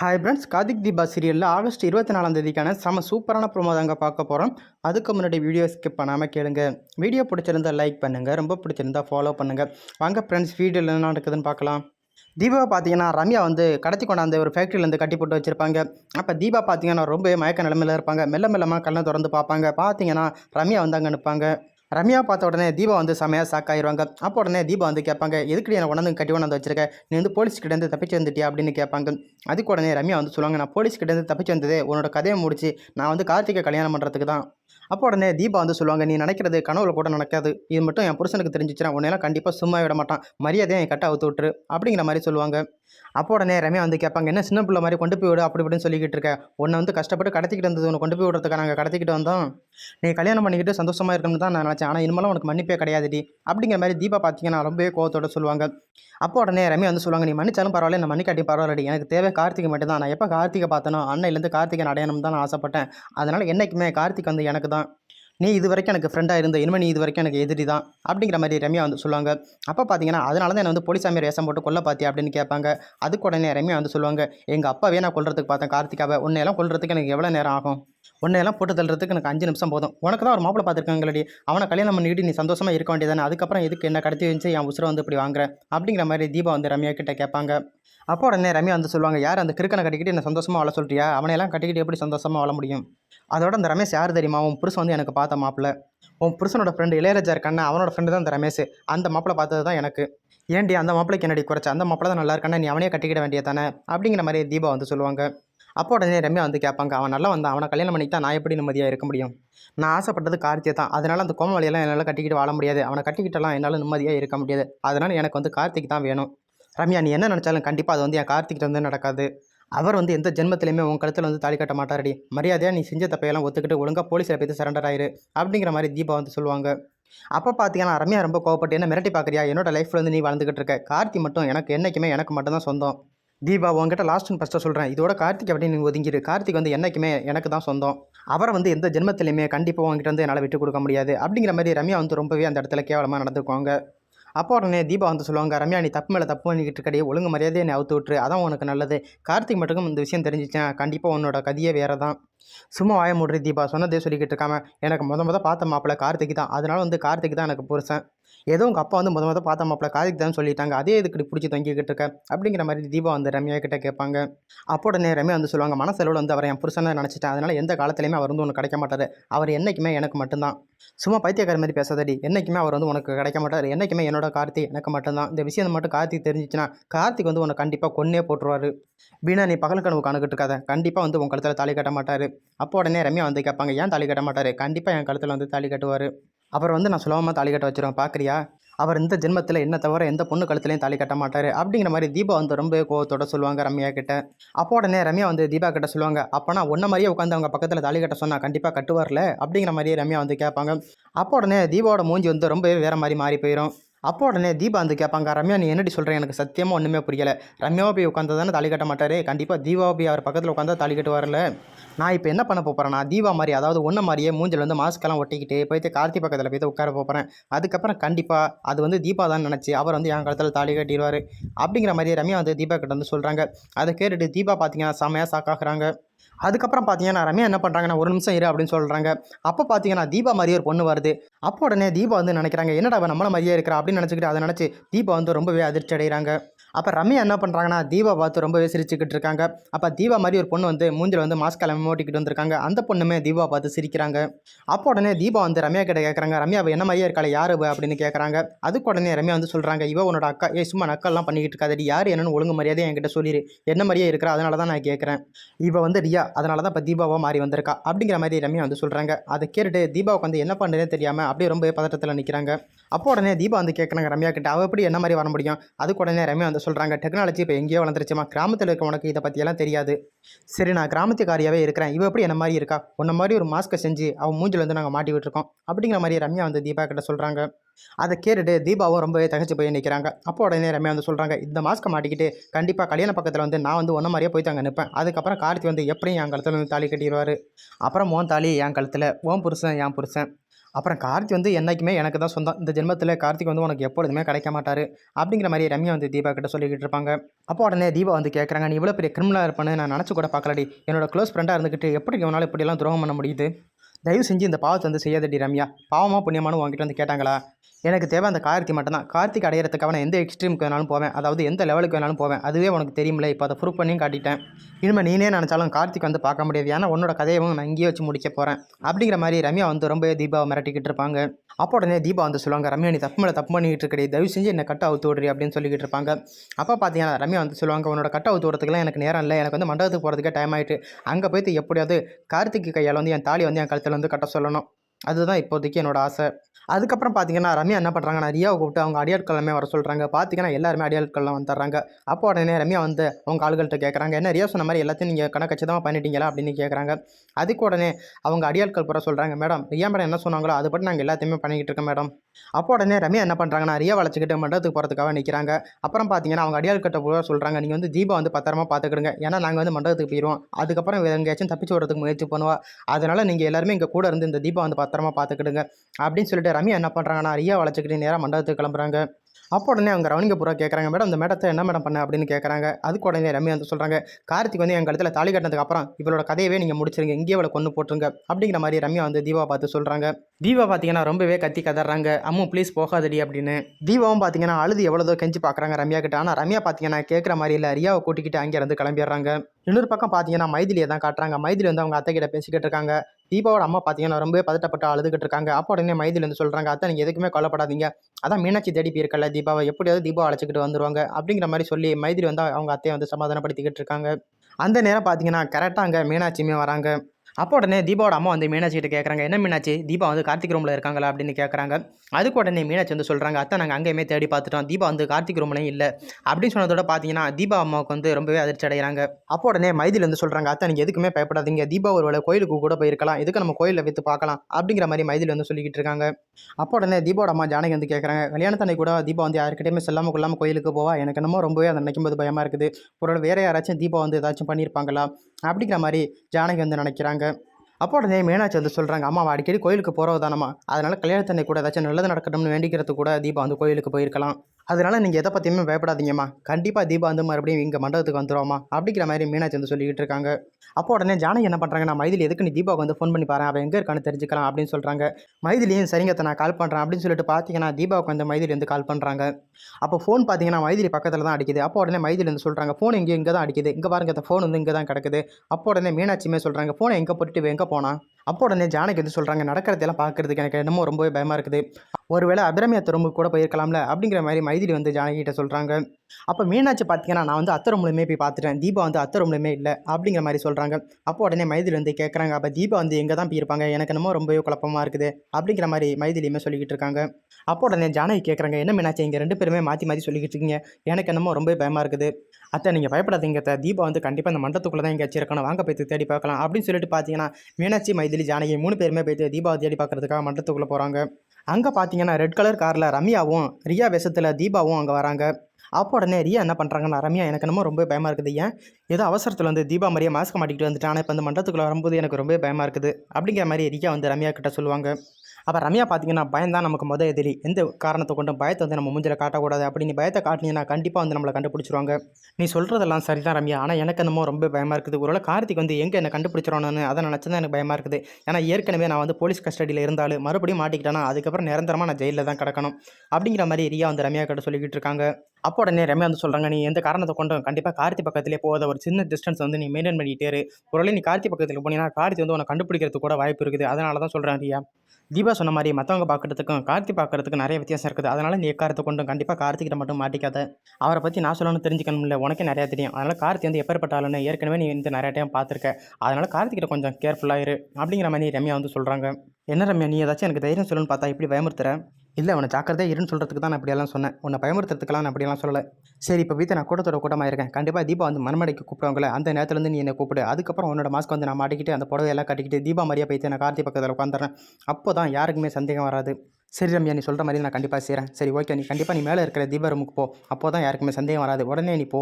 Hi friends Karthik Deepa சீரியலில் August இருபத்தி நாலாம் தேதிக்கான செம சூப்பரான ப்ரோமோ தாங்க பார்க்க போகிறோம் அதுக்கு முன்னாடி வீடியோ ஸ்கிப் பண்ணாமல் கேளுங்க. வீடியோ பிடிச்சிருந்தா லைக் பண்ணுங்கள் ரொம்ப பிடிச்சிருந்தா ஃபாலோ பண்ணுங்கள் வாங்க ஃப்ரெண்ட்ஸ் வீடியோவில் என்ன நடக்குதுன்னு பார்க்கலாம். தீபா பார்த்தீங்கன்னா ரம்யா வந்து கடத்தி கொண்டாந்து ஒரு ஃபேக்ட்ரியிலேருந்து கட்டி போட்டு வச்சுருப்பாங்க. அப்போ தீபா பார்த்தீங்கன்னா ரொம்பவே மயக்க நிலமையில் இருப்பாங்க. மெல்ல மெல்லமாக கண்ணை திறந்து பார்ப்பாங்க. பார்த்தீங்கன்னா ரம்யா வந்து அங்கே நிற்பாங்க ரம்யா பார்த்த உடனே தீபா வந்து செமையாக ஷாக் ஆயிடுவாங்க அப்போ உடனே தீபா வந்து கேட்பாங்க எதுக்கு என்ன உடனே கட்டி வந்து வச்சிருக்க? நீ வந்து போலீஸ்கிட்டேருந்து தப்பிச்சு வந்துட்டியா? அப்படின்னு கேட்பாங்க. அதுக்கு உடனே ரம்யா வந்து சொல்லுவாங்க நான் போலீஸ் கிட்டேருந்து தப்பிச்சு வந்ததே உன்னோட கதையை முடிச்சு நான் வந்து கார்த்திகை கல்யாணம் பண்ணுறதுக்கு தான். அப்போ உடனே தீபா வந்து சொல்லுவாங்க நீ நினைக்கிறது கனவுல கூட நடக்காது இது மட்டும் என் புருஷனுக்கு தெரிஞ்சிச்சுன்னா உன்னையெல்லாம் கண்டிப்பாக சும்மா விட மாட்டான். மரியாதையை என் கட்ட அவுத்து விட்டுரு அப்படிங்கிற மாதிரி சொல்லுவாங்க. அப்போ உடனே ரம்யா வந்து கேட்பாங்க என்ன சின்ன பிள்ளை மாதிரி கொண்டு போய் விடு அப்படி இப்படின்னு சொல்லிக்கிட்டு இருக்க. உன்னை வந்து கஷ்டப்பட்டு கடத்திக்கிட்டு வந்தது உன்னை கொண்டு போய் விடுறதுக்கு? நாங்கள் கடத்திக்கிட்டு வந்தோம். நீ கல்யாணம் பண்ணிக்கிட்டு சந்தோஷமாக இருக்கணும்னு தான் நான் நினச்சேன். ஆனால் இனிமேலும் உனக்கு மன்னிப்பே கிடையாதுடி அப்படிங்கிற மாதிரி தீபா பார்த்தீங்கன்னா ரொம்பவே கோவத்தோட சொல்லுவாங்க. அப்போ உடனே ரம்யா வந்து சொல்லுவாங்க நீ மன்னிச்சாலும் பரவாயில்ல நான் மன்னிக்காட்டி பரவாயில்லடி. எனக்கு தேவை கார்த்திகை மட்டும் தான் நான் எப்போ கார்த்திகை பார்த்தனோ அன்னையிலேருந்து கார்த்திகை அடையணும் தான் நான் ஆசைப்பட்டேன். அதனால் என்றைக்குமே கார்த்திக் வந்து எனக்கு தான் நீ இது வரைக்கும் எனக்கு ஃப்ரெண்டாக இருந்த இனிமேல் நீ இது வரைக்கும் எனக்கு எதிரி தான் அப்படிங்கிற மாதிரி ரம்யா வந்து சொல்லுவாங்க. அப்போ பார்த்தீங்கன்னா அதனால தான் என்னை வந்து போலீஸாமி வேஷம் போட்டு கொல்ல பார்த்தியா அப்படின்னு கேட்பாங்க. அதுக்கு உடனே ரம்யா வந்து சொல்லுவாங்க. எங்கள் அப்பாவே நான் கொள்றதுக்கு பார்த்தேன் கார்த்திகாவை. உன்னையெல்லாம் கொள்றதுக்கு எனக்கு எவ்வளோ நேரம் ஆகும்? உன்னையெல்லாம் போட்டு தள்ளுறதுக்கு எனக்கு அஞ்சு நிமிஷம் போதும். உனக்கு தான் ஒரு மாப்பிளை பார்த்துருக்காங்களடி. அவனை கல்யாணம் பண்ணிக்கிட்டு நீ சந்தோஷமாக இருக்க வேண்டியதானே அதுக்கப்புறம் எதுக்கு என்ன கடத்தி வச்சு என் உசுரை வந்து இப்படி வாங்குறேன் அப்படிங்கிற மாதிரி தீபா வந்து ரம்யா கிட்ட கேட்பாங்க. அப்போ உடனே ரம்யா வந்து சொல்லுவாங்க யார் அந்த கிறுக்கனை கட்டிக்கிட்டு என்ன சந்தோஷமாக வாழ சொல்றியா? அவனையெல்லாம் கட்டிக்கிட்டு எப்படி சந்தோஷமாக வாழ முடியும்? அதோட அந்த ரமேஷ் யார் தெரியுமா? உன் புருஷன் வந்து எனக்கு பார்த்த மாப்பிள்ள. உன் புருஷனோட ஃப்ரெண்டு இளையராஜா இருக்கானே அவனோட ஃப்ரெண்டு தான் அந்த ரமேஷ். அந்த மாப்பிளை பார்த்தது தான் எனக்கு. ஏன்டி அந்த மாப்பிளைக்கு என்னடி குறைச்ச அந்த மாப்பிளை தான் நல்லா இருக்கானே நீ அவனே கட்டிக்கிட வேண்டியதானே அப்படிங்கிற மாதிரி தீபா வந்து சொல்லுவாங்க. அப்போ உடனே ரம்யா வந்து கேட்பாங்க அவன் நல்லா வந்தான். அவனை கல்யாணம் பண்ணிட்டு தான் நான் எப்படி நிம்மதியாக இருக்க முடியும்? நான் ஆசைப்பட்டது கார்த்தியை தான். அதனால் அந்த கோமவழியெல்லாம் என்னால் கட்டிக்கிட்டு வாழ முடியாது. அவனை கட்டிக்கிட்டலாம் என்னால் நிம்மதியாக இருக்க முடியாது. அதனால் எனக்கு வந்து கார்த்திக் தான் வேணும். ரம்யா நீ என்ன நினச்சாலும் கண்டிப்பாக அது வந்து என் கார்த்திக்கிட்ட வந்து நடக்காது. அவர் வந்து எந்த ஜென்மத்திலையுமே உன் கழுத்தில் வந்து தாலி கட்ட மாட்டாரடி. மரியாதையாக நீ செஞ்ச தப்பையெல்லாம் ஒத்துக்கிட்டு ஒழுங்காக போலீஸில் போய் சரண்டர் ஆயிரு அப்படிங்கிற மாதிரி தீபா வந்து சொல்லுவாங்க. அப்போ பார்த்தீங்கன்னா ரம்யா ரொம்ப கோவப்பட்டு என்ன மிரட்டி பார்க்குறியா என்னோட லைஃப்பில் வந்து நீ வளர்ந்துக்கிட்டு இருக்க. கார்த்தி மட்டும் எனக்கு என்றைக்குமே எனக்கு மட்டும்தான் சொந்தம். தீபா உங்ககிட்ட லாஸ்ட் ஃபஸ்ட்டாக சொல்கிறேன் இதோட கார்த்திக் அப்படின்னு நீங்கள் ஒதுங்கிடு கார்த்திக் வந்து என்றைக்குமே எனக்கு தான் சொந்தம். அவரை வந்து எந்த ஜென்மத்திலையுமே கண்டிப்பாக உங்ககிட்ட வந்து என்னால் விட்டு கொடுக்க முடியாது. அப்படிங்கிற மாதிரி ரம்யா வந்து ரொம்பவே அந்த இடத்துல கேவலமாக நடந்துக்குவாங்க. அப்போ உடனே தீபா வந்து சொல்லுவாங்க ரம்யா நீ தப்பு மேலே தப்பு பண்ணிக்கிட்டு இருக்கடி. ஒழுங்கு மரியாதையை நீ அவுத்து விட்டுரு. அதான் உனக்கு நல்லது. கார்த்திக் மட்டும் இந்த விஷயம் தெரிஞ்சிச்சேன் கண்டிப்பாக உன்னோட கதியே வேறு தான் சும்மா வாய மூடுறி தீபா சொன்னதே சொல்லிக்கிட்டு இருக்காம எனக்கு முத முத பார்த்த மாப்பிள்ள கார்த்திக் தான். அதனால வந்து கார்த்திக் தான் எனக்கு புருஷன். ஏதோ உங்கள் அப்பா வந்து முத முத பார்த்த மாப்பிள்ள காதுக்கு தான் சொல்லிட்டாங்க. அதே இதுக்கு பிடிச்சி தொங்கிக்கிட்டு இருக்க. அப்படிங்கிற மாதிரி தீபா வந்து ரம்யா கிட்ட கேட்பாங்க. அப்போ உடனே ரம்யா வந்து சொல்லுவாங்க மனசெலவில் வந்து அவரை என் புருஷனை நினச்சிட்டேன். அதனால் எந்த காலத்துலையுமே அவர் வந்து உனக்கு கிடைக்க மாட்டார். அவர் என்றைக்குமே எனக்கு மட்டும்தான். சும்மா பைத்தியக்கார மாதிரி பேசாதடி. என்றைக்குமே அவர் வந்து உனக்கு கிடைக்க மாட்டார். என்றைக்குமே என்னோட கார்த்தி எனக்கு மட்டும்தான். இந்த விஷயம் மட்டும் கார்த்திக் தெரிஞ்சிச்சுன்னா கார்த்திக் வந்து உனக்கு கண்டிப்பாக கொன்னே போட்டுருவார். வீணா நீ பகல் கனவு கணக்கிட்டு இருக்காத. கண்டிப்பாக வந்து உன் கழுத்தில் தாலி கட்ட மாட்டார். அப்போ உடனே ரம்யா வந்து கேட்பாங்க ஏன் தாலி கட்ட மாட்டார்? கண்டிப்பாக என் கழுத்தில் வந்து தாலி கட்டுவார். அப்புறம் வந்து நான் சுலபமாக தாலி கட்ட வச்சிருவேன் பார்க்குறியா அவர் இந்த ஜென்மத்தில் என்ன தவிர எந்த பொண்ணு கழுத்துலையும் தாலி கட்ட மாட்டார் அப்படிங்கிற மாதிரி தீபா வந்து ரொம்ப கோவத்தோட சொல்லுவாங்க ரம்யா கிட்ட. அப்போ உடனே ரம்யா வந்து தீபா கிட்ட சொல்லுவாங்க அப்போனா ஒன்றை மாதிரியே உட்காந்து அவங்க பக்கத்தில் தாலி கட்ட சொன்னால் கண்டிப்பாக கட்டுவார்ல? அப்படிங்கிற மாதிரியே ரம்யா வந்து கேட்பாங்க. அப்போ உடனே தீபாவோட மூஞ்சி வந்து ரொம்பவே வேறு மாதிரி மாறி போயிடும் அப்போ உடனே தீபா வந்து கேட்பாங்க ரம்யா நீ என்னடி சொல்கிறேன் எனக்கு சத்தியமாக ஒன்றுமே புரியலை. ரம்யாவை போய் உட்காந்து தானே தாலி கட்ட மாட்டார்? கண்டிப்பாக தீபாவை போய் அவர் பக்கத்தில் உட்காந்து தாலி கட்டு வரல நான் இப்போ என்ன பண்ண போகிறேன்னா தீபா மாதிரி அதாவது ஒன்று மாதிரியே மூஞ்சில் வந்து மாஸ்க்கெல்லாம் ஒட்டிக்கிட்டு போயிட்டு கார்த்தி பக்கத்தில் போய் உட்கார போகிறேன் அதுக்கப்புறம் கண்டிப்பாக அது வந்து தீபா தான் நினச்சி அவர் வந்து என் கழுத்தில் தாலி கட்டிடுவார். அப்படிங்கிற மாதிரி ரம்யா வந்து தீபா கிட்ட வந்து சொல்கிறாங்க அதை கேட்டுட்டு தீபா பார்த்தீங்கன்னா செமையாக சாக்காகிறாங்க அதுக்கப்புறம் பார்த்தீங்கன்னா ரம்யா என்ன பண்ணுறாங்கன்னா ஒரு நிமிஷம் இரு அப்படின்னு சொல்கிறாங்க அப்போ பார்த்தீங்கன்னா தீபா மாதிரியே ஒரு பொண்ணு வருது. அப்போ உடனே தீபா வந்து நினைக்கிறாங்க என்னடா அவன் நம்மள மாதிரியே இருக்கிறா? அப்படின்னு நினச்சிக்கிட்டு அதை நினச்சி தீபா வந்து ரொம்பவே அதிர்ச்சி அடைகிறாங்க. அப்போ ரம்யா என்ன பண்ணுறாங்கன்னா தீபா பார்த்து ரொம்பவே சிரிச்சுக்கிட்டு இருக்காங்க. அப்போ தீபா மாதிரி ஒரு பொண்ணு வந்து மூஞ்சில் வந்து மாஸ்க் கிளம்பி ஓட்டிக்கிட்டு வந்திருக்காங்க. அந்த பொண்ணுமே தீபா பார்த்து சிரிக்கிறாங்க. அப்போ உடனே தீபா வந்து ரம்யா கிட்ட கேட்குறாங்க ரம்யா அவ என்ன மாதிரியே இருக்காள்? யார் அப்படின்னு கேட்குறாங்க அதுக்கு உடனே ரம்யா வந்து சொல்கிறாங்க இவ உன்னோட அக்கா. ஏ சும்மா நக்கல்லாம் பண்ணிக்கிட்டு இருக்காதடி யார் என்னன்னு ஒழுங்கு மரியாதை என்கிட்ட சொல்லிடு என்ன மாதிரியே இருக்கிறா? அதனால தான் நான் கேட்குறேன் இவ வந்து ரியா. அதனால தான் இப்போ தீபாவாக மாறி வந்திருக்கா. அப்படிங்கிற மாதிரி ரம்யா வந்து சொல்கிறாங்க அதை கேட்டுட்டு தீபாவுக்கு வந்து என்ன பண்ணுறதுனே தெரியாமல் அப்படியே ரொம்ப பதட்டத்தில் நிற்கிறாங்க அப்போ உடனே தீபா வந்து கேட்குறாங்க ரம்யா கிட்ட அவள் எப்படி என்ன மாதிரி வர முடியும்? அதுக்கு உடனே ரம்யா வந்து சொல்கிறாங்க டெக்னாலஜி இப்போ எங்கேயோ வளர்ந்துருச்சுமா? கிராமத்தில் இருக்க உனக்கு இதை பற்றியெல்லாம் தெரியாது. சரி நான் கிராமத்துக்காரியாகவே இருக்கிறேன். இவ எப்படி என்ன மாதிரி இருக்கா? உன்ன மாதிரி ஒரு மாஸ்க்கை செஞ்சு அவன் மூஞ்சில் வந்து நாங்கள் மாட்டி விட்டுருக்கோம். அப்படிங்கிற மாதிரி ரம்யா வந்து தீபா கிட்ட சொல்கிறாங்க அதை கேட்டுட்டு தீபாவும் ரொம்பவே தகச்சு போய் நிற்கிறாங்க அப்போ உடனே ரம்யா வந்து சொல்கிறாங்க இந்த மாஸ்க்கை மாட்டிக்கிட்டு கண்டிப்பாக கல்யாண பக்கத்தில் வந்து நான் வந்து ஒன்றை மாதிரியே போய் அங்கே நிற்பேன் அதுக்கப்புறம் கார்த்தி வந்து எப்படியும் என் கழுத்தில் வந்து தாலி கட்டிடுவார். அப்புறம் ஓன் தாலி என் கழுத்தில் ஓன் புருஷன் என் புருஷன். அப்புறம் கார்த்தி வந்து என்றைக்குமே எனக்கு தான் சொந்தம். இந்த ஜென்மத்தில் கார்த்திக் வந்து உனக்கு எப்பொழுதுமே கிடைக்க மாட்டார். அப்படிங்கிற மாதிரி ரம்யா வந்து தீபா கிட்ட சொல்லிக்கிட்டு இருப்பாங்க. அப்போ உடனே தீபா வந்து கேட்குறாங்க நீ இவ்வளோ பெரிய கிரிமினலாக இருப்பேன்னு நான் நினச்சி கூட பார்க்கலடி. என்னோட க்ளோஸ் ஃப்ரெண்டாக இருந்துக்கிட்டு எப்படி இவனால் இப்படியெல்லாம் துரோகம் பண்ண முடியுது? தயவு செஞ்சு இந்த பாவத்தை வந்து செய்யாதடி ரம்யா. பாவமாக புண்ணியமானு உங்ககிட்ட வந்து கேட்டாங்களா? எனக்கு தேவை அந்த கார்த்தி மட்டும்தான். கார்த்திக் அடையிறதுக்காக நான் எந்த எக்ஸ்ட்ரீமுக்கு வேணாலும் போவேன். அதாவது எந்த லெவலுக்கு வேணாலும் போவேன். அதுவே உனக்கு தெரியுமில்ல இப்போ அதை ப்ரூவ் பண்ணியும் காட்டிட்டேன். இனிமேல் நீனே நினச்சாலும் கார்த்திக் வந்து பார்க்க முடியாது. ஏன்னா உன்னோட கதையவும் நான் இங்கேயே வச்சு முடிக்க போகிறேன் அப்படிங்கிற மாதிரி ரம்யா வந்து ரொம்ப தீபாவை மிரட்டிக்கிட்டு இருப்பாங்க. அப்போ உடனே தீபா வந்து சொல்லுவாங்க ரம்யா நீ தப்பு மேலே தப்பு பண்ணிக்கிட்டு இருக்கடி. தயவு செஞ்சு என்னை கட்ட அவுத்து விடுறி அப்படின்னு சொல்லிக்கிட்டு இருப்பாங்க. அப்போ பார்த்தீங்கன்னா ரம்யா வந்து சொல்லுவாங்க உன்னோட கட்ட அவுத்து விடுறதுக்குலாம் எனக்கு நேரம் இல்லை. எனக்கு வந்து மண்டபத்துக்கு போகிறதுக்கே டைம் ஆகிட்டு அங்கே போய்த்து எப்படியாவது கார்த்திக் கையால் வந்து என் தாலி வந்து என் கழுத்தில் வந்து கட்ட சொல்லணும். அதுதான் இப்போதைக்கு என்னோடய ஆசை. அதுக்கப்புறம் பார்த்தீங்கன்னா ரம்யா என்ன பண்ணுறாங்கன்னா ரியாவை கூப்பிட்டு அவங்க அடியாட்கள் எல்லாமே வர சொல்கிறாங்க பார்த்தீங்கன்னா எல்லாருமே அடியாட்கள்லாம் வந்துடுறாங்க. அப்போ உடனே ரம்யா வந்து அவங்க ஆளுகள்கிட்ட கேட்குறாங்க என்ன ரியா சொன்ன மாதிரி எல்லாத்தையும் நீங்கள் கணக்கச்சிதமாக பண்ணிட்டீங்களா? அப்படின்னு கேட்குறாங்க அதுக்கு உடனே அவங்க அடியாட்கள் பூரா சொல்கிறாங்க மேடம் ரியா மேடம் என்ன சொன்னாங்களோ அது பற்றி நாங்கள் எல்லாத்தையுமே பண்ணிக்கிட்டு இருக்கோம் மேடம். அப்போ உடனே ரம்யா என்ன பண்ணுறாங்கன்னா ரியா வளைச்சிக்கிட்டு மண்டபத்துக்கு போகிறதுக்காக நிற்கிறாங்க அப்புறம் பார்த்தீங்கன்னா அவங்க அடியாள்கிட்ட பூரா சொல்கிறாங்க நீங்கள் வந்து தீபா வந்து பத்திரமா பார்த்துக்கிடுங்க ஏன்னா நாங்கள் வந்து மண்டபத்துக்கு போயிடுவோம் அதுக்கப்புறம் எங்கேயாச்சும் தப்பிச்சு விடுறதுக்கு முயற்சி பண்ணுவோம் அதனால் நீங்கள் எல்லாருமே இங்கே கூட இருந்து இந்த தீபா வந்து பத்திரமா பார்த்துக்கிடுங்க அப்படின்னு சொல்லிட்டு ரம்யா என்ன பண்ணுறாங்கன்னா ரியா வளைச்சிக்கிட்டு நேராக மண்டபத்துக்கு கிளம்புறாங்க. அப்போ உடனே அவங்க ரவணிங்க பூரா கேட்குறாங்க மேடம் இந்த மேடத்தை என்ன மேடம் பண்ண? அப்படின்னு கேட்குறாங்க அதுக்கு உடனே ரம்யா வந்து சொல்கிறாங்க கார்த்திக் வந்து என் கழுத்தில் தாலி கட்டினதுக்கு அப்புறம் இவளோட கதையவே நீங்கள் முடிச்சிருங்க இங்கே இவளை கொண்டு போட்டுருங்க. அப்படிங்கிற மாதிரி ரம்யா வந்து தீபா பார்த்து சொல்கிறாங்க தீபா பார்த்தீங்கன்னா ரொம்பவே கத்தி கதறாங்க அம்மு ப்ளீஸ் போகாதடி அப்படின்னு. தீபாவும் பார்த்தீங்கன்னா அழுது எவ்வளோதோ கெஞ்சி பார்க்குறாங்க ரம்யா கிட்ட. ஆனால் ரம்யா பார்த்தீங்கன்னா கேட்குற மாதிரி இல்லை ரியாவை கூட்டிக்கிட்டு அங்கே இருந்து கிளம்பிடுறாங்க. இன்னொரு பக்கம் பார்த்தீங்கன்னா மைதிலியை தான் காட்டுறாங்க. மைதிலி வந்து அவங்க அத்தை கிட்ட பேசிக்கிட்டு இருக்காங்க. தீபாவோட அம்மா பார்த்தீங்கன்னா ரொம்பவே பதட்டப்பட்டு அழுதுகிட்டு இருக்காங்க. அப்போ உடனே மைதிலேருந்து சொல்கிறாங்க அத்தை நீங்கள் எதுக்குமே கொல்லப்படாதீங்க அதான் மீனாட்சி தேடி போயிருக்கல தீபாவை எப்படியாவது தீபாவை அழைச்சிக்கிட்டு வந்துருவாங்க. அப்படிங்கிற மாதிரி சொல்லி மைதிரி வந்து அவங்க அத்தையை வந்து சமாதானப்படுத்திக்கிட்டு இருக்காங்க. அந்த நேரம் பார்த்தீங்கன்னா கரெக்டாக அங்கே மீனாட்சியுமே வராங்க. அப்போ உடனே தீபாவோட அம்மா வந்து மீனாட்சிகிட்ட கேட்குறாங்க என்ன மீனாட்சி? தீபா வந்து கார்த்திக் ரூமில் இருக்காங்களா? அப்படின்னு கேட்குறாங்க அதுக்கு உடனே மீனாட்சி வந்து சொல்கிறாங்க அத்தை நாங்கள் அங்கேயுமே தேடி பார்த்துட்டோம். தீபா வந்து கார்த்திக் ரூம்லையும் இல்லை. அப்படின்னு சொன்னதோட பார்த்தீங்கன்னா தீபா அம்மாவுக்கு வந்து ரொம்பவே அதிர்ச்சி அடைகிறாங்க அப்போ உடனே மைதில் வந்து சொல்கிறாங்க அத்தை நீங்கள் எதுக்குமே பயப்படாதீங்க. தீபா ஒரு வேலை கோயிலுக்கு கூட போயிருக்கலாம். இதுக்கு நம்ம கோயிலில் விற்று பார்க்கலாம்? அப்படிங்கிற மாதிரி மைதில் வந்து சொல்லிக்கிட்டு இருக்காங்க. அப்போ உடனே தீபாவோட அம்மா ஜானகி வந்து கேட்குறாங்க கல்யாணத்தனை கூட தீபா வந்து யாருக்கிட்டையுமே செல்லாமல் கொள்ளாமல் கோயிலுக்கு போவா? எனக்கு என்னமோ ரொம்பவே அதை நினைக்கும் போது பயமாக இருக்குது. ஒரு வேறு யாராச்சும் தீபா வந்து ஏதாச்சும் பண்ணியிருப்பாங்களா அப்படிங்கிற மாதிரி ஜானகி வந்து நினைக்கிறாங்க. அப்போ உடனே மீனாட்சி வந்து சொல்கிறாங்க அம்மா அடிக்கடி கோயிலுக்கு போகிறவ தானம்மா. அதனால் கல்யாணத்தன்னை கூட ஏதாச்சும் நல்லது நடக்கணும்னு வேண்டிக்கிறது கூட தீபா வந்து கோயிலுக்கு போயிருக்கலாம். அதனால் நீங்கள் எதை பற்றியுமே பயப்படாதீங்கம்மா. கண்டிப்பாக தீபா வந்து மறுபடியும் இங்கே மண்டபத்துக்கு வந்துடுவோம்மா அப்படிங்கிற மாதிரி மீனாட்சி வந்து சொல்லிக்கிட்டு இருக்காங்க. அப்போ உடனே ஜானகி என்ன பண்ணுறாங்க நான் மைதிலி எதுக்கு நீ தீபாவுக்கு வந்து ஃபோன் பண்ணி பாரு அவன் எங்கே இருக்கான்னு தெரிஞ்சுக்கலாம் அப்படின்னு சொல்கிறாங்க மைதிலியும் சரிங்க நான் கால் பண்ணுறேன் அப்படின்னு சொல்லிட்டு பார்த்தீங்கன்னா தீபாவுக்கு வந்து மைதிலி வந்து கால் பண்ணுறாங்க அப்போ ஃபோன் பார்த்தீங்கன்னா மைதிலி பக்கத்தில் தான் அடிக்குது. அப்போ உடனே மைதிலி வந்து சொல்கிறாங்க ஃபோன் இங்கே இங்கே தான் அடிக்குது. இங்கே பாருங்க அந்த ஃபோன் வந்து இங்கே தான் கிடக்குது. அப்போ உடனே மீனாட்சியுமே சொல்கிறாங்க ஃபோனை எங்கே போட்டுட்டு எங்கே போனான். அப்போ உடனே ஜானகி வந்து சொல்கிறாங்க நடக்கிறதெல்லாம் பார்க்கறதுக்கு எனக்கு என்னமோ ரொம்பவே பயமாக இருக்குது. ஒருவேளை அபிரமியா துறம்பு கூட போயிருக்கலாம்ல அப்படிங்கிற மாதிரி மைதிலி வந்து ஜானகிட்ட சொல்கிறாங்க அப்போ மீனாட்சி பார்த்தீங்கன்னா நான் வந்து அத்தை ரூம்லையுமே போய் பார்த்துட்டேன். தீபா வந்து அத்தை ரூம்லையுமே இல்லை அப்படிங்கிற மாதிரி சொல்கிறாங்க அப்போ உடனே மைதிலி வந்து கேட்குறாங்க அப்போ தீபா வந்து எங்கே தான் போயிருப்பாங்க? எனக்கு என்னமோ ரொம்பவே குழப்பமாக இருக்குது. அப்படிங்கிற மாதிரி மைதிலியுமே சொல்லிக்கிட்டு இருக்காங்க. அப்போ உடனே ஜானகி கேட்குறாங்க என்ன மீனாட்சி இங்கே ரெண்டு பேருமே மாற்றி மாற்றி சொல்லிக்கிட்டு இருக்கீங்க. எனக்கு என்னமோ ரொம்ப பயமாக இருக்குது. அத்தை நீங்கள் பயப்படாதீங்க அத்தை. தீபா வந்து கண்டிப்பாக இந்த மண்டத்துக்குள்ளே தான் எங்கேயாச்சும் இருக்கணும் வாங்க போய் தேடி பார்க்கலாம். அப்படின்னு சொல்லிட்டு பார்த்தீங்கன்னா மீனாட்சி மைதிலி ஜானகி மூணு பேருமே போயிட்டு தீபாவை தேடி பார்க்கறதுக்காக மண்டத்துக்குள்ளே போகிறாங்க அங்கே பார்த்தீங்கன்னா ரெட் கலர் காரில் ரம்யாவும் ரியா வேஷத்தில் தீபாவும் அங்கே வராங்க. அப்போ உடனே ரியா என்ன பண்ணுறாங்கன்னா ரம்யா எனக்கு என்னமோ ரொம்ப பயமாக இருக்குது. ஏன்? ஏதோ அவசரத்தில் வந்து தீபா மாதிரியே மாஸ்க் மாட்டிக்கிட்டு வந்துட்டு ஆனால் இப்போ இந்த மண்டத்துக்குள்ளே வரும்போது எனக்கு ரொம்ப பயமாக இருக்குது. அப்படிங்கிற மாதிரி ரியா வந்து ரம்யா கிட்ட சொல்லுவாங்க. அப்போ ரம்யா பார்த்தீங்கன்னா பயம்தான் நமக்கு மொதல் எதிரி. எந்த காரணத்தை கொண்டு பயத்தை வந்து நம்ம மூஞ்சில் காட்டக்கூடாது அப்படி நீ பயத்தை காட்டினீங்கன்னா கண்டிப்பாக வந்து நம்மளை கண்டுபிடிச்சிருவாங்க. நீ சொல்கிறதெல்லாம் சரிதான் ரம்யா. ஆனால் எனக்கு என்னமோ ரொம்ப பயமாக இருக்குது. ஒருவேளை கார்த்திக் வந்து எங்கே என்னை கண்டுபிடிச்சிடணும்னு அதை நினச்சி தான் எனக்கு பயமாக இருக்குது. ஏன்னா ஏற்கனவே நான் வந்து போலீஸ் கஸ்டடியில் இருந்தாலும் மறுபடியும் மாட்டிக்கிட்டேன்னா அதுக்கப்புறம் நிரந்தரமாக நான் ஜெயிலில் தான் கிடக்கணும். அப்படிங்கிற மாதிரி ரியா வந்து ரம்யா கிட்ட சொல்லிக்கிட்டு இருக்காங்க. அப்போ உடனே ரம்யா வந்து சொல்கிறாங்க நீ எந்த காரணத்தை கொண்டும் கண்டிப்பாக கார்த்தி பக்கத்திலே போகாத ஒரு சின்ன டிஸ்டன்ஸ் வந்து நீ மெயின்டைன் பண்ணிக்கிட்டே ஒருவேளை நீ கார்த்தி பக்கத்தில் போனீங்கன்னா கார்த்தி வந்து உன்னை கண்டுபிடிக்கிறதுக்கு கூட வாய்ப்பு இருக்குது. அதனால தான் சொல்கிறேன் ரியா. தீபா சொன்ன மாதிரி மற்றவங்க பார்க்கறதுக்கும் கார்த்தி பார்க்கறதுக்கும் நிறைய வித்தியாசம் இருக்குது. அதனால் நீ எக்காரத்தை கொண்டும் கண்டிப்பாக கார்த்திகிட்ட மட்டும் மாட்டிக்காத. அவரை பற்றி நான் சொல்லணும்னு தெரிஞ்சுக்கணும் இல்லை உனக்கே நிறையா தெரியும். அதனால் கார்த்தி வந்து எப்பேற்பட்ட ஏற்கனவே நீ வந்து நிறைய டைம் பார்த்துருக்க. அதனால் கார்த்திகிட்ட கொஞ்சம் கேர்ஃபுல்லாக இரு. அப்படிங்கிற மாதிரி ரம்யா வந்து சொல்கிறாங்க என்ன ரம்யா நீ ஏதாச்சும் எனக்கு தைரியம் சொல்லணும்னு பார்த்தா இப்படி பயமுறுத்துறேன் இல்லை அவனை ஜாக்கிரதையாக இருன்னு சொல்கிறதுக்கு தான் நான் இப்படியெல்லாம் சொன்னேன். உன்னை பயமுறுத்துறதுக்கெல்லாம் நான் அப்படியெல்லாம் சொல்லலை. சரி இப்போ வீட்டை நான் கூட்டத்தோட கூட்டமாக இருக்கேன். கண்டிப்பாக தீபா வந்து மண்மடைக்கு கூப்பிடுவாங்களே அந்த நேரத்துலேருந்து நீ என்னை கூப்பிடு. அதுக்கப்புறம் உன்னோட மாஸ்க் வந்து நான் மாட்டிக்கிட்டு அந்த புடவையெல்லாம் கட்டிக்கிட்டு தீபா மாதிரியா போய்த்து நான் கார்த்தி பக்கத்தில் உட்காந்துறேன் அப்போ தான் யாருக்குமே சந்தேகம் வராது. சரி ரம்யா நீ சொல்கிற மாதிரி நான் கண்டிப்பாக செய்கிறேன் சரி ஓகே நீ கண்டிப்பாக நீ மேலே இருக்கிற தீபரமுக்கு போ. அப்போ தான் யாருக்குமே சந்தேகம் வராது. உடனே நீ போ.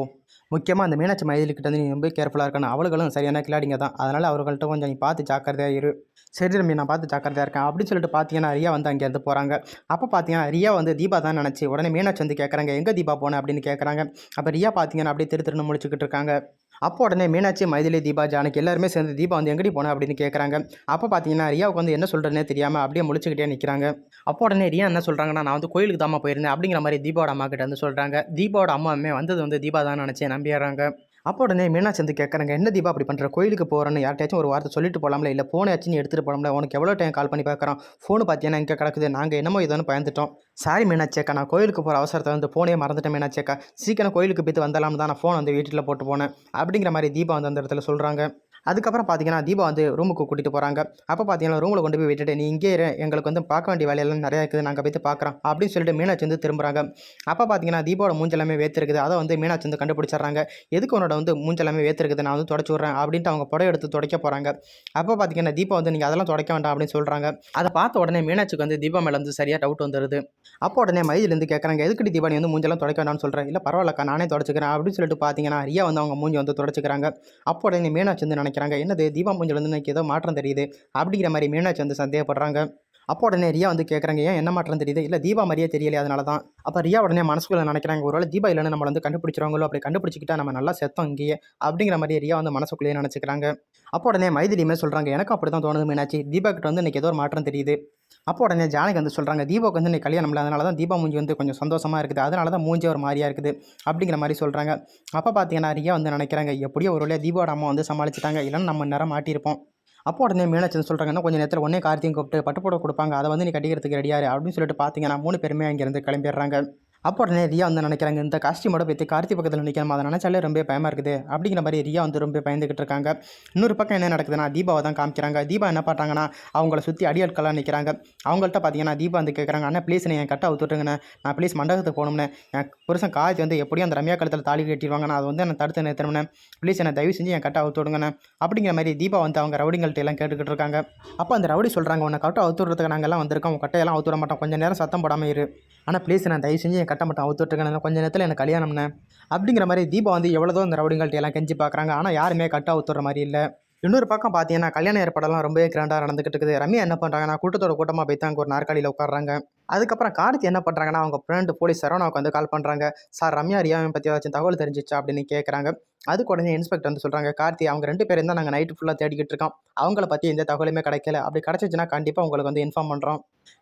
முக்கியமாக அந்த மீனாட்சி மைதிலிக்கிட்ட வந்து நீ ரொம்ப கேர்ஃபுல்லாக இருக்கணும். அவளுகளும் சரியான கிளாடிங்க தான். அதனால் அவர்கள்ட்ட கொஞ்சம் நீ பார்த்து ஜாக்கிரதையாக இரு. சரி ரம்யா நான் பார்த்து ஜாக்கிரதையாக இருக்கேன். அப்படின்னு சொல்லிட்டு பார்த்தீங்கன்னா ரியா வந்து அங்கேருந்து போகிறாங்க அப்போ பார்த்தீங்கன்னா ரியா வந்து தீபா தான் நினச்சி உடனே மீனாட்சி வந்து கேட்குறாங்க எங்கே தீபா போனேன் அப்படின்னு கேட்குறாங்க அப்போ ரியா பார்த்தீங்கன்னா அப்படியே திரு திருன்னு முடிச்சுக்கிட்டு இருக்காங்க. அப்போ உடனே மீனாட்சி மைதிலி தீபா ஜானகி எல்லாருமே சேர்ந்து தீபா வந்து எங்கடி போனேன் அப்படின்னு கேட்குறாங்க அப்போ பார்த்தீங்கன்னா ரியாவுக்கு வந்து என்ன சொல்கிறனே தெரியாமல் அப்படியே முழிச்சுக்கிட்டே நிற்கிறாங்க அப்போ உடனே ரியா என்ன சொல்கிறாங்கன்னா நான் வந்து கோயிலுக்கு தாம்மா போயிருந்தேன். அப்படிங்கிற மாதிரி தீபாவோட அம்மா கிட்ட வந்து சொல்கிறாங்க தீபாவோட அம்மாவுமே வந்தது வந்து தீபா தான் நினச்சி நம்பிடுறாங்க. அப்போ உடனே மீனாட்சி வந்து கேட்குறாங்க என்ன தீபா அப்படி பண்ணுற கோயிலுக்கு போகிறேன்னு யார்ட்டாச்சும் ஒரு வார்த்தை சொல்லிட்டு போகலாம்ல இல்லை ஃபோனை ஆச்சு நீ எடுத்துகிட்டு போகலாம்ல உனக்கு எவ்வளோ டைம் கால் பண்ணி பார்க்குறோம் ஃபோனு பார்த்தீங்கன்னா இங்கே கிடக்குது. நாங்கள் என்னமோ இதோன்னு பயந்துட்டோம். சாரி மீனாட்சி நான் கோயிலுக்கு போகிற அவசரத்தை வந்து ஃபோனே மறந்துட்டேன் மீனாட்சி சீக்கிரம் கோயிலுக்கு போய்த்து வந்தலாம் தான் நான் ஃபோன் வந்து வீட்டில் போட்டு போனேன். அப்படிங்கிற மாதிரி தீபா வந்து அந்த இடத்துல சொல்கிறாங்க அதுக்கப்புறம் பார்த்தீங்கன்னா தீபா வந்து ரூமுக்கு கூட்டிகிட்டு போகிறாங்க அப்போ பார்த்தீங்கன்னா ரூமில் கொண்டு போய் விட்டுட்டு நீ இங்கே எங்களுக்கு வந்து பார்க்க வேண்டிய வேலையெல்லாம் நிறையா இருக்குது நாங்கள் போய்த்து பார்க்குறோம் அப்படின்னு சொல்லிட்டு மீனாட்சி வந்து திரும்புகிறாங்க அப்போ பார்த்தீங்கன்னா தீபாவோட மூஞ்செல்லாமே வேத்திருக்குது. அதை வந்து மீனாட்சி வந்து கண்டுபிடிச்சிடுறாங்க. எதுக்கு உன்னோட வந்து மூஞ்செல்லாமே வேத்திருக்குது? நான் வந்து தொடச்சி விட்றேன் அப்படின்ட்டு அவங்க புடவை எடுத்து துடைக்க போகிறாங்க அப்போ பார்த்தீங்கன்னா தீபா வந்து நீங்கள் அதெல்லாம் துடைக்க வேண்டாம் அப்படின்னு சொல்கிறாங்க அதை பார்த்த உடனே மீனாட்சிக்கு வந்து தீபா மேலே வந்து சரியாக டவுட் வந்துடுது அப்போ உடனே மைதிலேருந்து கேட்குறாங்க எதுக்கு தீபா நீ வந்து மூஞ்செல்லாம் துடைக்க வேண்டாம்னு சொல்கிறேன் இல்லை பரவாயில்லக்கா நானே தொடச்சிக்கிறேன் அப்படின்னு சொல்லிட்டு பார்த்தீங்கன்னா ரியா வந்து அவங்க மூஞ்சி வந்து தொடச்சிக்கிறாங்க. அப்போ உடனே மீனாட்சி வந்து நினைக்கிறாங்க. என்னது? தீபா மூஞ்சில் வந்து எனக்கு ஏதோ மாற்றம் தெரியுது. அப்படிங்கிற மாதிரி மீனாட்சி வந்து சந்தேகப்படுறாங்க. அப்போ உடனே ரியா வந்து கேட்குறாங்க ஏன் என்ன மாற்றம் தெரியுது? இல்லை தீபா மாதிரியே தெரியல அதனால தான் அப்போ ரியா உடனே மனசுக்குள்ள நினைக்கிறாங்க ஒருவேளை தீபா இல்லைன்னு நம்மளை வந்து கண்டுபிடிச்சிருவாங்களோ? அப்படி கண்டுபிடிச்சிக்கிட்டா நம்ம நல்லா செத்தோம் இங்கேயே. அப்படிங்கிற மாதிரி ரியா வந்து மனசுக்குள்ளேயே நினச்சிக்கிறாங்க. அப்போ உடனே மைதிலியுமே சொல்கிறாங்க எனக்கு அப்படி தான் தோணுது மீனாட்சி. தீபா கிட்ட வந்து இன்னைக்கு ஏதோ ஒரு மாற்றம் தெரியுது. அப்போ உடனே ஜானகி வந்து சொல்கிறாங்க தீபாவுக்கு வந்து நீ கல்யாணம் இல்லை அதனால தான் தீபா மூஞ்சி வந்து கொஞ்சம் சந்தோஷமாக இருக்குது. அதனால தான் மூஞ்சி ஒரு மாதிரியாக இருக்குது அப்படிங்கிற மாதிரி சொல்கிறாங்க அப்போ பார்த்தீங்கன்னா ரியா வந்து நினைக்கிறாங்க எப்படியோ ஒரு வழியாக தீபாவோட அம்மா வந்து சமாளிச்சிட்டாங்க இல்லைன்னா நம்ம நேரம் மாட்டியிருப்போம். அப்போ உடனே மீனாட்சி சொல்கிறாங்கன்னா கொஞ்சம் நேரத்தில் உடனே கார்த்தியும் கூப்பிட்டு பட்டுப்போட கொடுப்பாங்க அதை வந்து நீ கட்டிக்கிறதுக்கு ரெடியாரு அப்படின்னு சொல்லிட்டு பார்த்தீங்கன்னா மூணு பேருமே அங்கேருந்து கிளம்பிடுறாங்க. அப்போ உடனே ரியா வந்து நினைக்கிறாங்க இந்த காஸ்டியூமோட பற்றி கார்த்தி பக்கத்தில் நிற்கணும் அதை நினச்சாலே ரொம்ப பயமாக இருக்குது. அப்படிங்கிற மாதிரி ரியா வந்து ரொம்ப பயந்துக்கிட்டு இருக்காங்க. இன்னொரு பக்கம் என்ன நடக்குதுன்னா தீபாவை தான் காமிக்கிறாங்க. தீபா என்ன பண்ணுறாங்கன்னா அவங்கள சுற்றி அடியாட்களாக நிற்கிறாங்க அவங்கள்ட்ட பார்த்தீங்கன்னா தீபா வந்து கேட்குறாங்க அண்ணா ப்ளீஸ் என் கட்ட அவுத்துட்டுங்கண்ணே நான் ப்ளீஸ் மண்டபத்துக்கு போகணும்னே என் புருஷன் காய்ச்சி வந்து எப்படியும் அந்த ரம்யா கழுத்தில் தாலி கட்டிடுவாங்க நான் அதை வந்து நான் தடுத்து நிறுத்தணும்னே ப்ளீஸ் என்னை தயவு செஞ்சு என் கட்டை அவுத்து விடுங்கண்ணே. அப்படிங்கிற மாதிரி தீபா வந்து அவங்க ரவுடிங்கள்ட்ட எல்லாம் கேட்டுக்கிட்டு இருக்காங்க. அப்போ அந்த ரவுடி சொல்கிறாங்க உன்னை கட்ட அவுத்து விடுறதுக்கு நாங்கள்லாம் வந்திருக்கோம். உன் கட்டையெல்லாம் அவுத்து விட மாட்டோம். கொஞ்சம் நேரம் சத்தம் போடாமல் இரு. ஆனால் ப்ளீஸ் நான் தயவு செஞ்சு என் கட்ட மட்டும் அவுத்து கொஞ்சம் நேரத்தில் எனக்கு கல்யாணம்னே அப்படிங்கிற மாதிரி தீபா வந்து எவ்வளோதோ இந்த ரவுடிங்கள்ட்ட எல்லாம் கெஞ்சி பார்க்குறாங்க. ஆனால் யாருமே கட்ட அவுத்துற மாதிரி இல்லை. இன்னொரு பக்கம் பார்த்தீங்கன்னா கல்யாண ஏற்பாடெல்லாம் ரொம்பவே கிராண்டாக நடந்துகிட்டு இருக்குது. ரம்யா என்ன பண்ணுறாங்கன்னா கூட்டத்தோட கூட்டமாக போய் தான் ஒரு நாற்காலியில் உட்காடுறாங்க அதுக்கப்புறம் கார்த்தி என்ன பண்ணுறாங்கன்னா அவங்க ஃப்ரெண்டு போலீஸ் சரவணாவுக்கு வந்து கால் பண்ணுறாங்க சார் ரம்யா ரியாவை பற்றி ஏதாச்சும் தகவல் தெரிஞ்சிச்சா? அப்படின்னு கேட்குறாங்க அதுக்கு உடனே இன்ஸ்பெக்டர் வந்து சொல்கிறாங்க கார்த்தி அவங்க ரெண்டு பேரும் தான் நாங்கள் நைட்டு ஃபுல்லாக தேடிக்கிட்டு இருக்கோம். அவங்கள பற்றி எந்த தகவலுமே கிடைக்கல. அப்படி கிடச்சிச்சின்னா கண்டிப்பாக உங்களுக்கு வந்து இன்ஃபார்ம் பண்ணுறோம்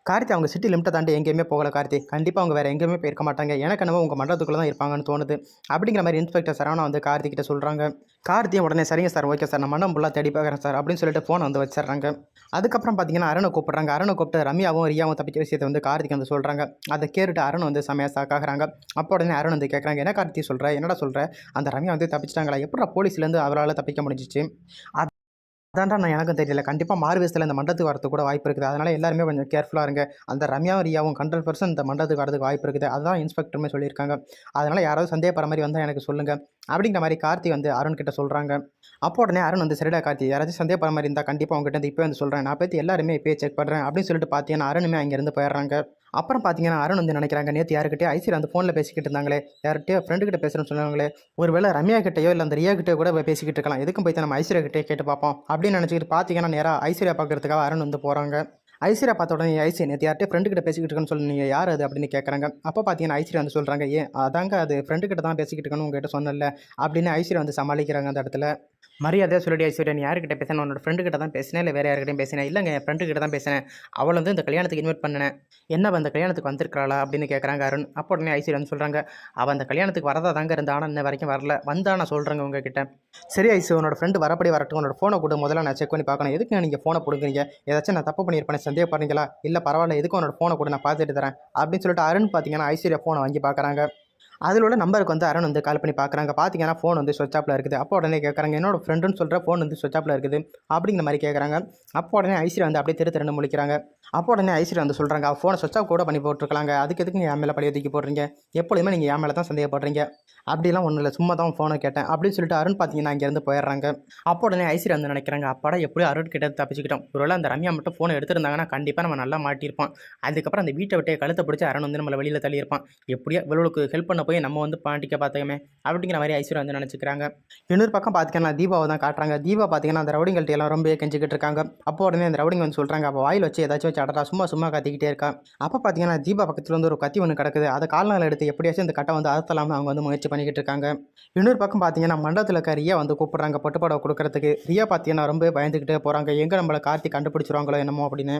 கார்த்தி அவங்க சிட்டி லிமிட்டை தாண்டி எங்கேயுமே போகல கார்த்தி. கண்டிப்பாக அவங்க வேறு எங்கேயுமே போயிருக்க மாட்டாங்க. எனக்கு என்னவோ உங்கள் மண்டலத்துக்குள்ளே தான் இருப்பாங்கன்னு தோணுது. அப்படிங்கிற மாதிரி இன்ஸ்பெக்டர் சரவணா வந்து கார்த்திகிட்ட சொல்கிறாங்க கார்த்தியும் உடனே சரிங்க சார் ஓகே சார். நம்ம மண்டம் ஃபுல்லாக தேடி பார்க்குறேன் சார் அப்படின்னு சொல்லிட்டு ஃபோனை வந்து வச்சிடுறாங்க. அதுக்கப்புறம் பார்த்தீங்கன்னா அருணை கூப்பிட்றாங்க. அருணை கூப்பிட்டு ரம்யாவும் ரியாவும் தப்பிச்ச விஷயத்தை வந்து கார்த்திக் வந்து சொல்கிறாங்க அதை கேட்டுட்டு அருண் வந்து செமையாக சாக்காகிறாங்க அப்போ உடனே அருண் வந்து கேட்குறாங்க என்ன கார்த்தி சொல்கிற என்னடா சொல்கிற அந்த ரம்யா வந்து தப்பிச்சிட்டாங்களா? எப்படா போலீஸ்லேருந்து அவரால் தப்பிக்க முடிஞ்சிச்சு? அதான்டா நான் எனக்கும் தெரியல. கண்டிப்பாக மார்வேஸில் இந்த மண்டலத்துக்கு வரதுக்கு கூட வாய்ப்பு இருக்குது. அதனால் எல்லாருமே கொஞ்சம் கேர்ஃபுல்லாக இருங்க. அந்த ரம்யாவும் ரியாவும் ஹண்ட்ரட் பர்சன்ட் இந்த மண்டலத்துக்கு வரதுக்கு வாய்ப்பு இருக்குது. அதுதான் இன்ஸ்பெக்டருமே சொல்லியிருக்காங்க. அதனால் யாராவது சந்தேகப்படுற மாதிரி வந்தால் எனக்கு சொல்லுங்கள் அப்படிங்கிற மாதிரி கார்த்தி வந்து அருண் கிட்ட சொல்கிறாங்க அப்போ உடனே அருண் வந்து சரிடா கார்த்தி யாராச்சும் சந்தேகப்படுற மாதிரி இருந்தால் கண்டிப்பாக உங்ககிட்ட வந்து இப்போ வந்து சொல்கிறேன் நான் பற்றி எல்லாருமே இப்போயே செக் பண்ணுறேன் அப்படின்னு சொல்லிட்டு பார்த்தீங்கன்னா அருணுமே அங்கேருந்து போயிடுறாங்க. அப்புறம் பார்த்தீங்கன்னா அருண் வந்து நினைக்கிறாங்க நேற்று யாருக்கிட்டே ஐசியில் அந்த ஃபோனில் பேசிக்கிட்டு இருந்தாங்களே யார்கிட்டயோ ஃப்ரெண்டுகிட்ட பேசுகிறேன்னு சொன்னாங்களே ஒருவேளை ரம்யா கிட்டேயோ இல்லை அந்த ரியா கிட்டே கூட பேசிக்கிட்டு இருக்கலாம். எதுக்கும் போய் நம்ம ஐஸ்வர்யா கிட்டே கேட்டு பார்ப்போம். அப்படின்னு நினச்சிக்கிட்டு பார்த்தீங்கன்னா நேராக ஐஸ்வர்யா பார்க்குறதுக்காக அருண் வந்து போகிறாங்க ஐஸ்வர்யா பார்த்த உடனே ஐஸ்வர்யா நேற்று யார்கிட்ட ஃப்ரெண்டு கிட்ட பேசிக்கிட்டு இருக்கேன்னு சொல்லி நீங்கள் யார் அது? அப்படின்னு கேட்குறாங்க அப்போ பார்த்தீங்கன்னா ஐஸ்வர்யா வந்து சொல்கிறாங்க ஏன் அதாங்க அது ஃப்ரெண்டு கிட்ட தான் பேசிக்கிட்டு இருக்கேன்னு உங்ககிட்ட சொன்னல அப்படின்னு ஐசியர் வந்து சமாளிக்கிறாங்க அந்த இடத்துல. மரியாதையாக சொல்லி ஐஸ்வர்யா நீ யார்கிட்ட பேசினேன் உன்னோட ஃப்ரெண்டு கிட்ட தான் பேசினேன் இல்லை வேறு யார்கிட்டையும் பேசினேன்? இல்லைங்க என் ஃப்ரெண்டு கிட்ட தான் பேசினேன். அவள் வந்து இந்த கல்யாணத்துக்கு இன்வைட் பண்ணினேன். என்ன அந்த கல்யாணத்துக்கு வந்திருக்கிறாளா அப்படின்னு கேட்குறாங்க அருண். அப்போ உடனே ஐஸ்வர்யா வந்து சொல்கிறாங்க அவள் அந்த கல்யாணத்துக்கு வரதா தாங்க இருந்தா ஆனால் இன்ன வரைக்கும் வரல. வந்தா நான் சொல்கிறேங்க உங்ககிட்ட. சரி ஐசு உன்னோட ஃப்ரெண்டு வரப்படி வரட்டும். உன்னோட ஃபோனை கொடு. முதல்ல நான் செக் பண்ணி பார்க்கணும். எதுக்கு நீங்கள் ஃபோனை கொடுக்குறீங்க ஏதாச்சும் நான் தப்பு பண்ணியிருப்பேன் சந்தேகப்படுறீங்களா? இல்லை பரவாயில்ல எதுக்கு உன்னோட ஃபோனை கூட நான் பார்த்துட்டு தரேன். அப்படின்னு சொல்லிட்டு அருண் பார்த்தீங்கன்னா ஐஸ்வர்யா ஃபோனை வாங்கி பார்க்குறாங்க அதில் உள்ள நம்பருக்கு வந்து அருண் வந்து கால் பண்ணி பார்க்குறாங்க பார்த்தீங்கன்னா ஃபோன் வந்து ஸ்விட்ச் ஆப்பில் இருக்குது. அப்போ உடனே கேட்குறாங்க என்னோட ஃப்ரெண்டுன்னு சொல்கிற ஃபோன் வந்து ஸ்விட்ச் ஆப்பில் இருக்குது. அப்படிங்கிற மாதிரி கேட்குறாங்க அப்போ உடனே ஐஸ்வர்யா வந்து அப்படியே திரு திறன்னு முழிக்கிறாங்க. அப்போ உடனே ஐஸ்வர்யா வந்து சொல்கிறாங்க ஃபோனை சுவிட்ச் ஆஃப் கூட பண்ணி போட்டிருக்கலாங்க. அதுக்கு எதுக்கு நீங்கள் என் மேலே பழைய தூக்கி போடுறீங்க? எப்பொழுதுமே நீங்கள் என் மேலே தான் சந்தேகப்படுறீங்க அப்படிலாம் ஒன்றும் இல்லை. சும்மா தான் ஃபோனை கேட்டேன். அப்படின்னு சொல்லிட்டு அருண் பார்த்தீங்கன்னா இங்கேருந்து போயிடுறாங்க. அப்போ உடனே ஐஸ்வர்யா வந்து நினைக்கிறாங்க அப்பாடா எப்படியும் அருண் கிட்ட தப்பிச்சுக்கிட்டோம். ஒருவேளை அந்த ரம்யா மட்டும் ஃபோனை எடுத்திருந்தாங்கன்னா கண்டிப்பாக நம்ம நல்லா மாட்டியிருப்பான் அதுக்கப்புறம் அந்த வீட்டை விட்டே கழுத்தை பிடிச்சி அருண் வந்து நம்மளை வெளியில் தள்ளியிருப்பான். எப்படியோ இவளுக்கு ஹெல்ப் பண்ண போய் நம்ம வந்து பாண்டிக்க பார்த்தோமே அப்படிங்கிற மாதிரி ஐஸ்வர்யா வந்து நினச்சிக்கிறாங்க. இன்னொரு பக்கம் பார்த்தீங்கன்னா தீபாவை தான் காட்டுறாங்க. தீபா பார்த்தீங்கன்னா அந்த ரவுடிங்கள்ட்ட எல்லாம் ரொம்ப கெஞ்சிக்கிட்டு இருக்காங்க. அப்போ உடனே அந்த ரவுடிங் வந்து சொல்கிறாங்க அப்போ வாயில் வச்சு ஏதாச்சும் வச்சு அடடா சும்மா சும்மா கத்திக்கிட்டே இருக்கா. அப்போ பார்த்தீங்கன்னா தீபா பக்கத்தில் வந்து ஒரு கத்தி ஒன்று கிடக்குது. அதை கால்நாள் எடுத்து எப்படியாச்சும் இந்த கட்டை வந்து அறுத்தலாம்னு அவங்க வந்து முயற்சி பண்ணிக்கிட்டு இருக்காங்க. இன்னொரு பக்கம் பார்த்தீங்கன்னா மண்டபத்தில் இருக்க ரியா வந்து கூப்பிட்றாங்க பட்டுப்பாடவை கொடுக்கறதுக்கு. ரியா பார்த்தீங்கன்னா ரொம்ப பயந்துக்கிட்டே போகிறாங்க எங்கே நம்மளை கார்த்தி கண்டுபிடிச்சிருவாங்களோ என்னமோ அப்படின்னு.